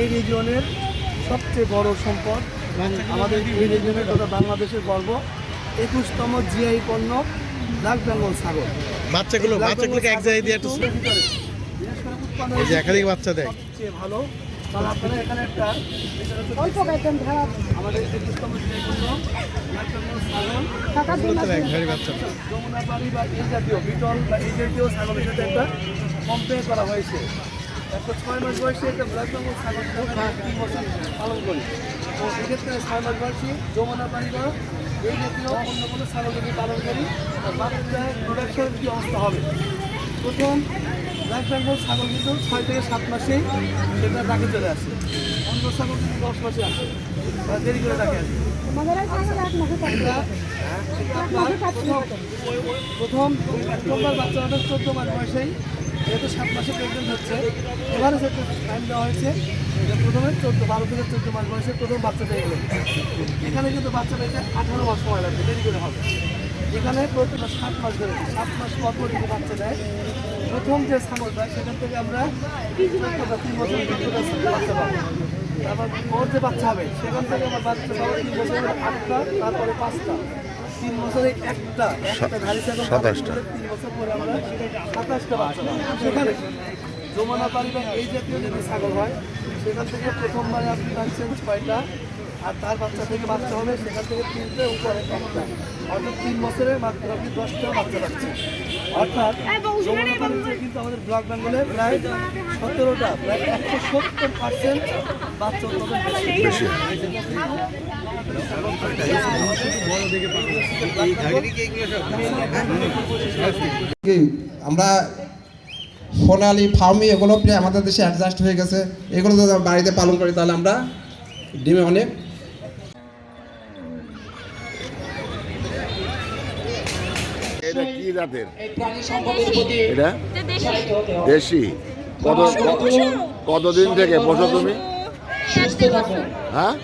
এই রিজিয়নের সবচেয়ে বড় সম্পদ এবং আমাদের এই রিজিয়নের তথা বাংলাদেশের গর্ব একুশতম জিআই পণ্য ব্ল্যাক বেঙ্গল ছাগল। বাচ্চাগুলো বাচ্চাগুলোকে এক জায়গায় দিয়ে একটু এই যে একাধিক বাচ্চা দেয়। সবচেয়ে ভালো। কারণ আপনারা এখানে একটা অল্প বেতন ধরা আমাদের একুশতম জিআই পণ্য ব্ল্যাক বেঙ্গল ছাগল। যমুনা বাড়ি বা এই জাতীয় বিটল বা এই জাতীয় ছাগলের সাথে একটা কম্পেয়ার করা হয়েছে। একটা ছয় মাস বয়সে একটা ব্ল্যাক বেঙ্গল ছাগল তিন বছর পালন করি। তো সেক্ষেত্রে ছয় মাস বয়সী যমুনা বা এই জাতীয় অন্য কোনো ছাগল যদি পালন করি তার বাচ্চার প্রোডাকশন কী অবস্থা হবে? প্রথম ব্ল্যাক বেঙ্গল ছাগল কিন্তু ছয় থেকে সাত মাসেই সেটা ডাকে চলে আসে। অন্য ছাগল কিন্তু দশ মাসে আসে। বা দেরি করে ডাকে আসে। প্রথম প্রথমবার বাচ্চা হবে চোদ্দ মাস বয়সেই যেহেতু সাত মাসে প্রেগনেন্ট হচ্ছে এবারে যে টাইম দেওয়া হয়েছে যে প্রথমে চোদ্দ বারো থেকে চোদ্দ মাস বয়সে প্রথম বাচ্চা পেয়ে গেলেন এখানে কিন্তু বাচ্চা পেতে আঠারো মাস সময় লাগবে দেরি করে হবে। এখানে প্রতি সাত মাস ধরে সাত মাস পর পর বাচ্চা দেয়। প্রথম যে ছাগলটা সেখান থেকে আমরা তিন বছর বাচ্চা পাবো তারপর ওর যে বাচ্চা হবে সেখান থেকে আমার বাচ্চা পাবো তিন বছরে আটটা তারপরে পাঁচটা। তিন বছরে একটা একটা ধারি ছাগল সাতাশটা। তিন বছর পরে আমরা সাতাশটা বাচ্চা পাবো সেখানে জমানা পারিবারিক এই জাতীয় যদি ছাগল হয় সেখান থেকে প্রথমবারে আপনি পাচ্ছেন ছয়টা আর তার বাচ্চা থেকে বাচ্চা হবে সেখান থেকে তিনটে উপরে একটা। অর্থাৎ তিন বছরে মাত্র আপনি দশটা বাচ্চা পাচ্ছেন অর্থাৎ যমুনা কিন্তু আমাদের ব্লক বেঙ্গলে প্রায় সতেরোটা প্রায় একশো সত্তর পার্সেন্ট বাচ্চা উৎপাদন বেশি। আমরা সোনালি ফার্মি এগুলো প্রায় আমাদের দেশে অ্যাডজাস্ট হয়ে গেছে। এগুলো যদি বাড়িতে পালন করি তাহলে আমরা ডিমে অনেক এটা কি জাতের? এটা? দেশি। কত কতদিন থেকে বসো তুমি? হ্যাঁ?